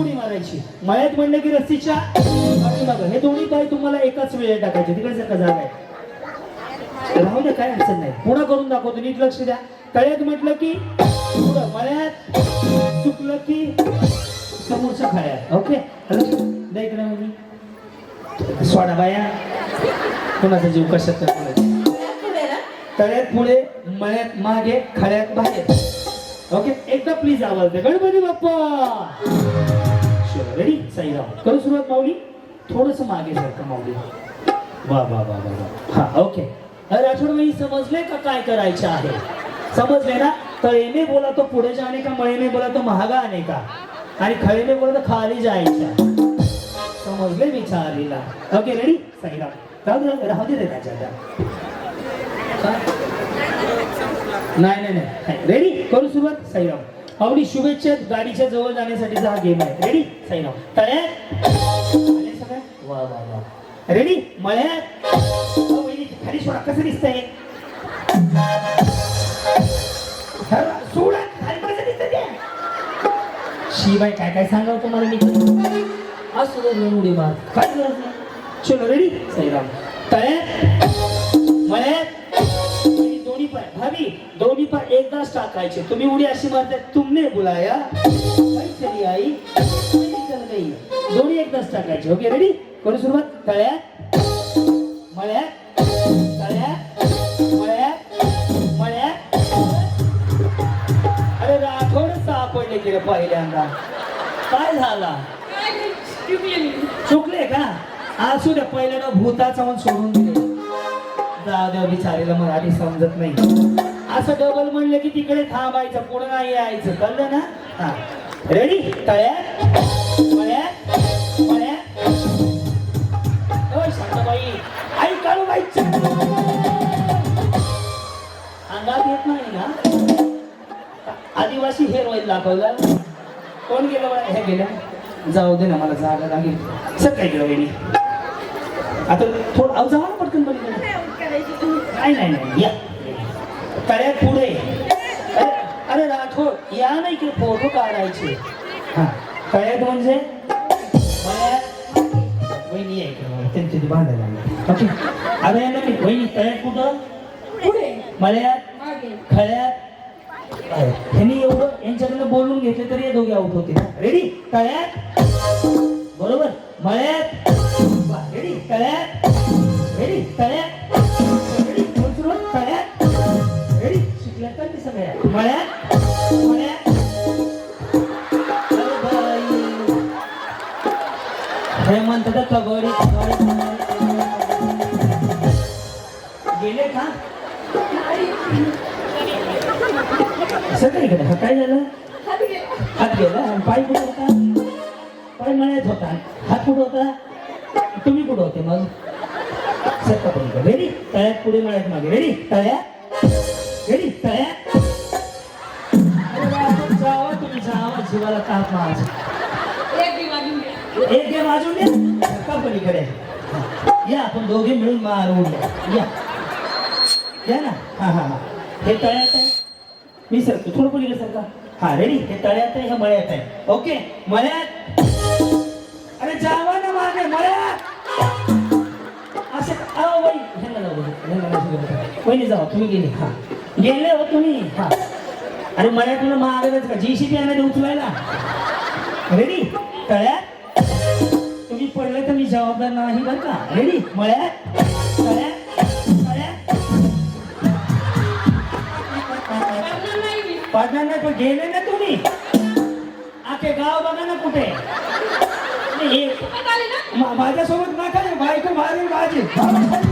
उडी मारायची. मळ्यात म्हणलं की रस्सीच्या हे दोन्ही पाय तुम्हाला एकाच वेळेत टाकायचे. तिकडे जर का जागा आहे. राहू द्या काय अडचण नाही. पुन्हा करून दाखवतो. नीट लक्ष द्या. तळ्यात म्हटलं की पुढं मळ्यात चुकलं की समोरच्या खळ्यात ओके? द्या इकडे मुली सोडा बाया. कोणाचा जीव कशात. तळ्यात पुढे. मळ्यात मागे खळ्यात बाहेर. ओके एकदा प्लीज आवाज द्या. गणपती बाप्पा! रेडी साईराम करू सुरुवात माऊली? थोडस मागे सारखं माऊली. वा वा वा वा हा ओके अरे आठवडे समजले का काय करायचे आहे? समजले ना? तळेने बोला तो पुढे जाणे का मळेने बोला तो महागा आणे का? आणि खळेने बोला तर खाली जायचा. समजले विचारीला. ओके रेडी साईराम राहू दे राहू दे त्याच्या नाही नाही नाही. रेडी करू सुरुवात? साईराम. आवडी शुभेच्छा. गाडीच्या जवळ जाण्यासाठीचा हा गेम आहे. रेडी साईराम. तळ्यात. वा वा वा. रेडी मळ्यात. खाली सोडा. कसं दिसतंय? सोडा. खाली कसं दिसतंय शिवाय काय काय सांगाव तुम्हाला मी? असं जर उडी मार. काय गरज नाही चलो रेडी साईराम. तळ्यात. मळ्यात. दोन्ही पाय भाभी दोन्ही पाय एकदाच टाकायचे तुम्ही उडी अशी मारताय तुमने बुलाया. चली आई नाही दोन्ही एकदाच टाकायचे ओके रेडी करू सुरुवात? तळ्यात मळ्यात तळ्यात मळ्यात मळ्यात. अरे राठोड सापडले रे पहिल्यांदा. काय झाला? चुकले. का? असू द्या पहिल्यांदा भूताचा म्हणून सोडून दिले. जाऊ बिचारीला मराठी समजत नाही. असं डबल म्हणलं की तिकडे थांबायचं पुढे नाही यायचं. कळलं ना? हा. रेडी तळ्यात तळ्यात मळ्यात ओय शांताबाई. आई काळू बाई. अंगात येत नाही ना? आदिवासी हे ऑइल दाखवलं. कोण गेलं बरं? हे गेलं. जाऊ दे ना मला जागा लागेल. सकाळी गेलं वहिनी? आता थोडं अहो ना पटकन पलीकडे. नाही नाही नाही. या. तळ्यात पुढे. अरे राठोड या नाही की फोटो काढायचे. हा. तळ्यात म्हणजे? वहिनी आहे त्यांची ती बांधायला. ओके अरे ना मी वहिनी तळ्यात कुठं? मळ्यात? खळ्यात? ह्यांनी एवढं यांच्याकडनं बोलून घेतले तरी हे दोघे आउट होते रेडी तळ्यात? बरोबर. मळ्यात? रेडी तळ्यात? रेडी तळ्यात रेडी तळ्यात रेडी शिकल्या तर ते सगळ्या मळ्यात मळ्यात अरे बाई. हे म्हणतात कबड्डी कबड्डी गेले का हा काय झालं हात गेला आणि पाय कुठं होता पाय मळ्यात होता हात कुठं होता तुम्ही कुठं होते मग सत्ता पण रेडी तळ्यात पुढे मळ्यात मागे रेडी तळ्यात रेडी तळ्यात अरे बाबा, जावा तुम्ही जावा जीवाला ताप माझ एक गेम वाजवून द्या का पलीकडे या आपण दोघे मिळून मारून या या ना हा हा हा हे तळ्यात आहे मी सरतो थोडं पलीकडे सरका हा रेडी हे तळ्यात आहे हे मळ्यात आहे ओके मळ्यात ह्यांना जाऊ जावा तुम्ही गेले. हा. गेले हो तुम्ही हा. अरे मळ्यात तुला मागच का जीसीबी आणायला उचलायला? रेडी तळ्यात? तुम्ही पडले तर मी जबाबदार नाही बरं का? रेडी मळ्यात? तळ्यात? तळ्यात? पडणार नाही पण गेले ना तुम्ही. आखे गाव बघा ना कुठे. माझ्यासोबत नका बायको ए, ही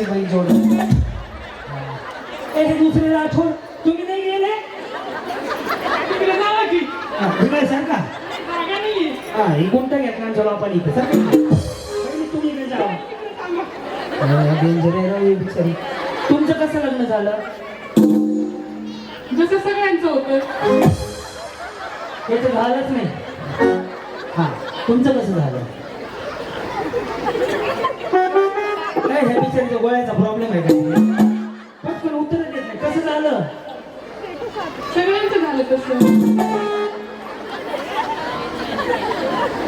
शिवाची बहीण जोडून. दुसरे राठोड तुम्ही नाही गेले? तिकडे जावा की. हा, तिकडे जागा नाहीये. हा ही गुंटा घेतला चला आपण इथे. तुम्ही इकडे जावा. डेंजर आहे बिचारी. तुमचं कसं लग्न झालं? जसं सगळ्यांचं होतं. हे तर झालंच नाही. हा तुमचं कसं झालं? काय ह्या गोळ्याचा प्रॉब्लेम आहे का? पटकन उत्तर देत नाही. कसं झालं? सगळ्यांचं झालं तसं.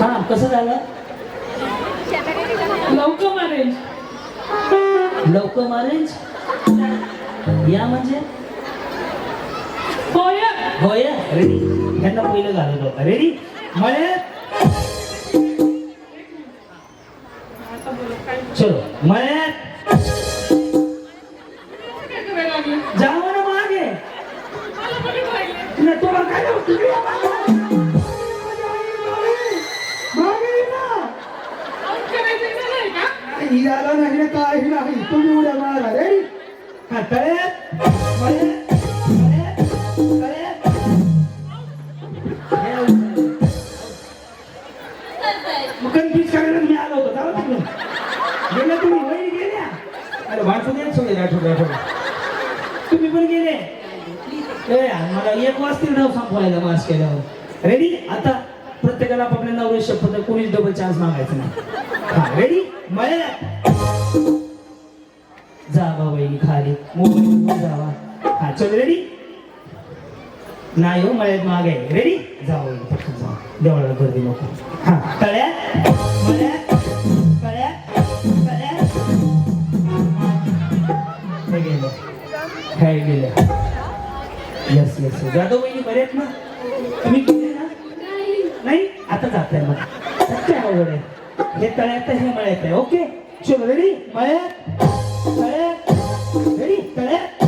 हा कसं झालं? लवकर अरेंज लवकर मॅरेज या म्हणजे? होय. होय. रेडी पहिलं घालत होता रेडी मळ्यात आता बोला काय चलो. मळ्यात मग कन्फ्युज करायला मी आलो होतो. जाऊ तिकडून गेल्या तुम्ही. वही गेल्या? अरे वाटून येत सोडे राठोड राठोड तुम्ही पण गेले? ए मला एक वाजतील नाव संपवायला मास केल्यावर. रेडी आता प्रत्येकाला आपल्या नवरे शपथ कोणीच डबल चान्स मागायचा नाही. हा रेडी मळ्या जावा वहिनी खाली. मोबाईल जावा. हा चल रेडी नाही हो मळ्यात मागे रेडी जाऊ वहिनी पटकन देवळाला गर्दी नको हा कळ्या मळ्या कळ्या हे गेलं काय गेलं येस येस जातो बहिणी बरे आहेत ना तुम्ही गेले ना नाही आता जात आहे मग काय अवघड आहे हे तळ्यात हे मळ्यात आहे ओके चलो रेडी मळ्यात तळ्यात रेडी तळ्यात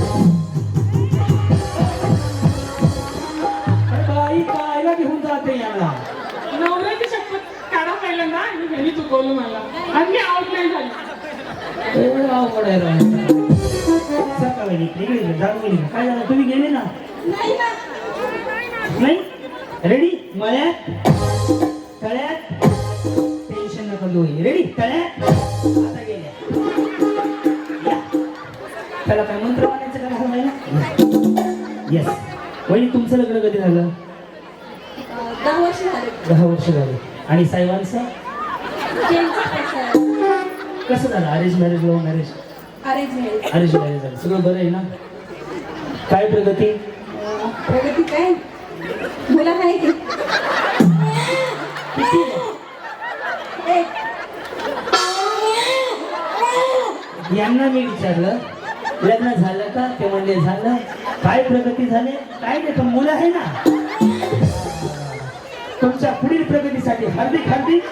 झाली ए, अवघड आहे राव. सकाळी गेली. काय झालं तुम्ही गेले ना नाही? रेडी मळ्यात? तळ्यात? टेन्शन नका रेडी तळ्यात? आता गेल्या. या. त्याला काय मंत्र म्हणायचं का येस वहिनी तुमचं लग्न कधी झालं? दहा वर्ष झाले. दहा वर्ष झाले. आणि साहेबांचं कसं झालं? Arrange marriage love marriage arrange marriage arrange marriage झालं. सगळं बरं आहे ना? काय प्रगती? प्रगती काय? मुलं आहे की किती यांना मी विचारलं लग्न झालं का? ते म्हणले झालं. काय प्रगती झाले? काय नाही पण मुलं आहे ना. तुमच्या पुढील प्रगतीसाठी हार्दिक हार्दिक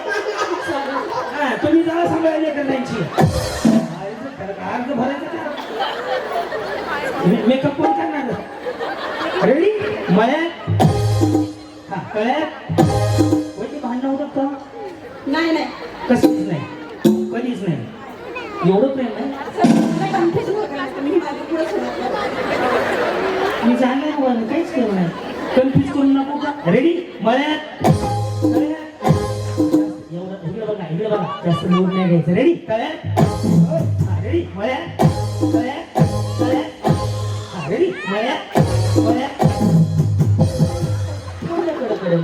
हा, तुम्ही जरा सांभाळले त्यांची अर्ज भरायचं मेकअप कोण करणार? रेडी मळ्यात? हा कळ्यात? वहिनी भांडणं होतात का नाही नाही. कधीच नाही. कधीच नाही. एवढं प्रेम असतं मी जाणार काहीच केलं नाही कन्फ्युज करू नको का? रेडी मळ्यात? बघा जास्त लोड नाही घ्यायचं रेडी कळ्यात रेडी मळ्यात कळ्यात मळ्या मळ्या कोणाकडे कडे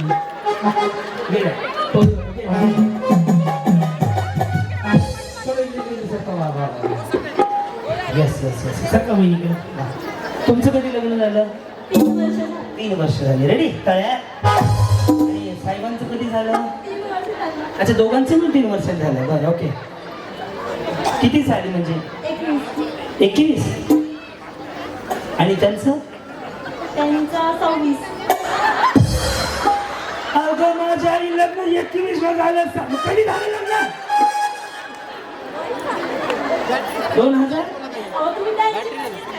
गेला थोडं गेला. थोडं इकडे गेलं सरका वा वा वा येस येस येस सरका मी इकडे हा. तुमचं कधी लग्न झालं तीन वर्ष झाली. तीन वर्ष झाली रेडी तळ्या अच्छा दोघांचं पण तीन वर्ष झालं बरं ओके. किती झाली म्हणजे? एकवीस. आणि त्यांचं? त्यांचा सव्वीस. अगं माझ्या आई लग्न एकवीस ला झालं. सांग. कधी झालं लग्न? दोन हजार?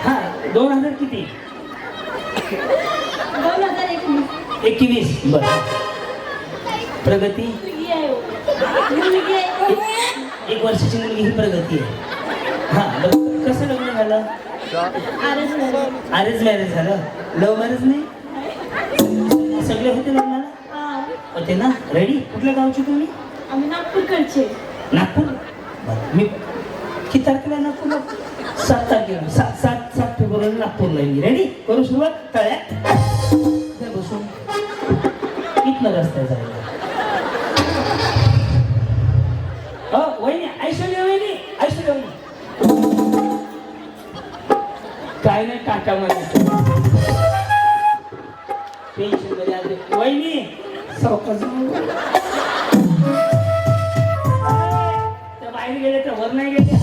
हा दोन हजार किती? दोन हजार एकवीस. एकवीस बर. प्रगती? मुलगी आहे एक वर्षाची मुलगी ही प्रगती आहे. हा बरं कसं लग्न झालं. अरेंज मॅरेज झालं. लव्ह मॅरेज नाही? सगळे होते लग्नाला हा. होते ना? रेडी कुठल्या गावचे तुम्ही? आम्ही नागपूरकडचे. नागपूर? बरं, मी किती तारखेला आहे नागपूरला? सात तारखेला. सात सात सात फेब्रुवारी नागपूरला आहे मी. रेडी करू सुरुवात? तळ्या इथे बसून इथनं रस्ता आहे जायला हो वहिनी ऐश्वर्या वहिनी ऐश्वर्या वहिनी काय नाही काका मध्ये वहिनी सावकाश बाहेर गेले तर वर नाही गेले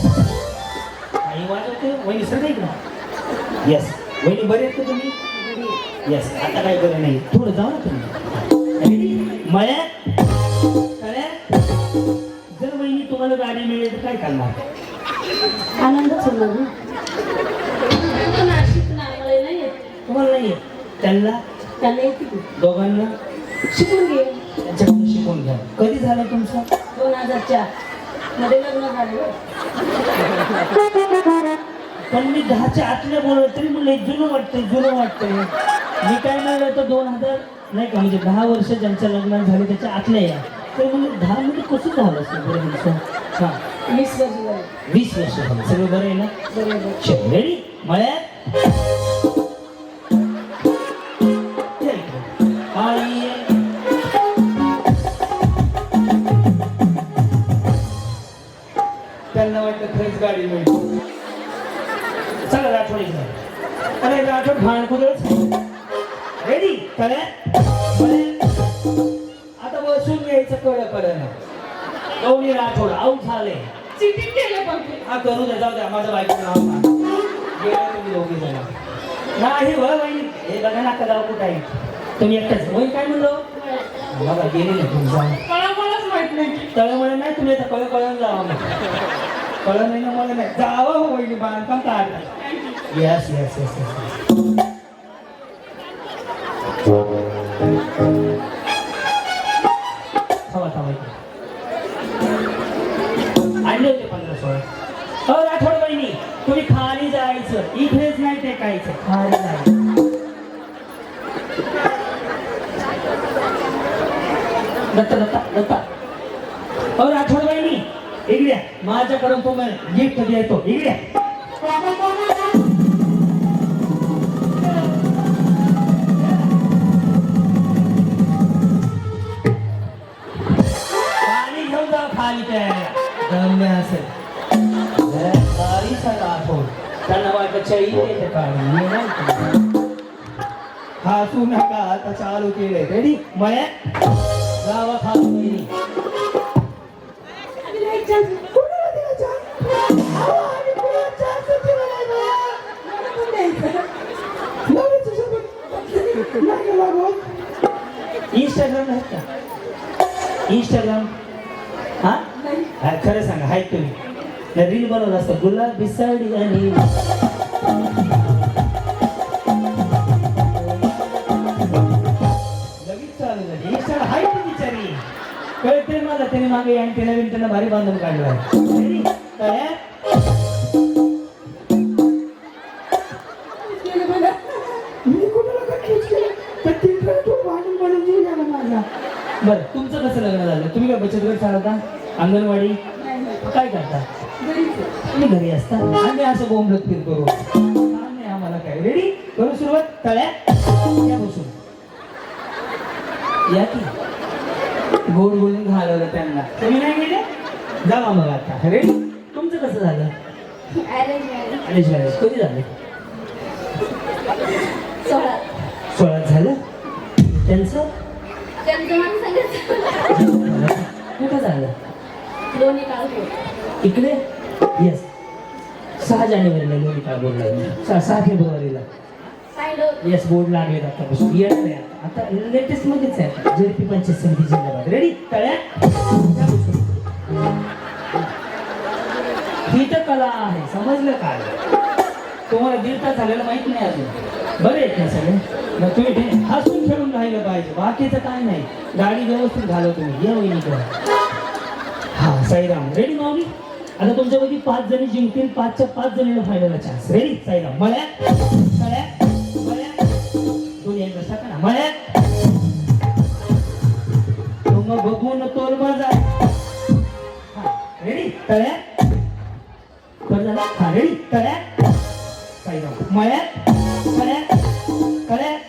काही वाजवते वहिनी सर का येस वहिनी बरे आहेत का तुम्ही? येस आता काय बरं नाही. थोडं जाऊ ना तुम्ही. Ready? मळ्यात जर वहिनी तुम्हाला गाडी मिळेल तर काय करणार? आनंदच होणार ना आम्हाला नाही. त्यांना? त्याला येते की. दोघांना? शिकून घे. त्यांच्याकडून शिकून घ्या. कधी झालं तुमचं? दोन हजार चार. मध्ये लग्न झालं. पण मी दहाच्या आतल्या बोलत तरी मला जुनं वाटतंय जुनं वाटतंय. मी काय म्हणलं तर दोन हजार नाही का म्हणजे दहा वर्ष ज्यांच्या लग्नात झाले त्याच्या आतल्या या. तर म्हणजे दहा मध्ये कसं झालं असं बरं हां. वीस वर्ष झाली. वीस वर्ष झालं. सगळं बरं आहे ना? बरोबर रेडी मळ्यात? या इकडे. आई आहे. त्यांना वाटलं खरंच गाडी मिळते. चला राठोड इकडे. अरे राठोड भाण कुदळच रेडी कळ्या आता बसून घ्यायचं कळ कळ ना दोन्ही राठोड आऊट झाले. चिटिंग केलं बघते हा करू द्या जाऊ द्या माझं बायकोचं नाव सांगा. गेला तुम्ही दोघी जण. नाही बरं बाई हे बघा ना गाव कुठं आहे तुम्ही एकटाच. वही काय म्हणलो? बघा गेले ना तुम्ही जाऊन मला मलाच माहीत नाही. की तळमळे नाही तुम्ही आता कळ कळून जावा कळ नाही ना मला नाही. जावं हो वहिनी बांधकाम काढ. येस येस येस येस इकडेच नाही ते कायचं खाली जायचं दत्ता दत्ता दत्ता. हो राठोड बहिणी इकडे या. माझ्याकडून तुम्हाला गिफ्ट देतो. इकडे या. पाणी घेऊन जा खाली प्यायला. दम्य असेल. सगळा. त्यांना वाटत हसू नका आता चालू केलंय रेडी मया गावा खाऊ नाही इंस्टाग्राम आहेत का इंस्टाग्राम हा नाही. खरं सांगा आहेत तुम्ही. रील बनवत असतात गुलाब बिसाडी आणि बर तुमचं कसं लग्न झालं? तुम्ही काय बचत गट चालवता? अंगणवाडी? काय करता? तुम्ही घरी असता? आम्ही असं बोंबलत फिर करू आम्हाला काय? रेडी करू सुरुवात? तळ्यात या बसून. या की? गोड बोलून घालवलं त्यांना. तुम्ही नाही गेले? जावा मग आता अरे? तुमचं कसं झालं? अरे शाळेत कधी झालं? सोळा. झालं? त्यांचं? कुठं झालं? इकडे? येस सहा जानेवारीला लोणी काळ बोर्ड लागला. सहा सहा फेब्रुवारीला. येस बोर्ड लागले आतापासून. येत नाही आता लेटेस्ट मध्येच आहे. जेडपी पंचायत समिती जिंदाबाद रेडी तळ्या कला आहे समजलं काय तुम्हाला दीड तास झालेलं माहीत नाही अजून. बरे आहेत ना सगळे? मग तुम्ही हसून खेळून राहिलं पाहिजे. बाकीचं काय नाही. गाडी व्यवस्थित घालव तुम्ही. या वहिनी हा साईराम. रेडी माऊली? आता तुमच्यापैकी पाच जणी जिंकतील. पाचच्या पाच जणीला फायनलला चान्स रेडी साईराम? मळ्या मळ्या मळ्या दोन्ही एकदा टाका ना. मळ्यात. मग बघून तोल माझा. रेडी तळ्या हरळी तळ्यात मैळ्यात मळ्यात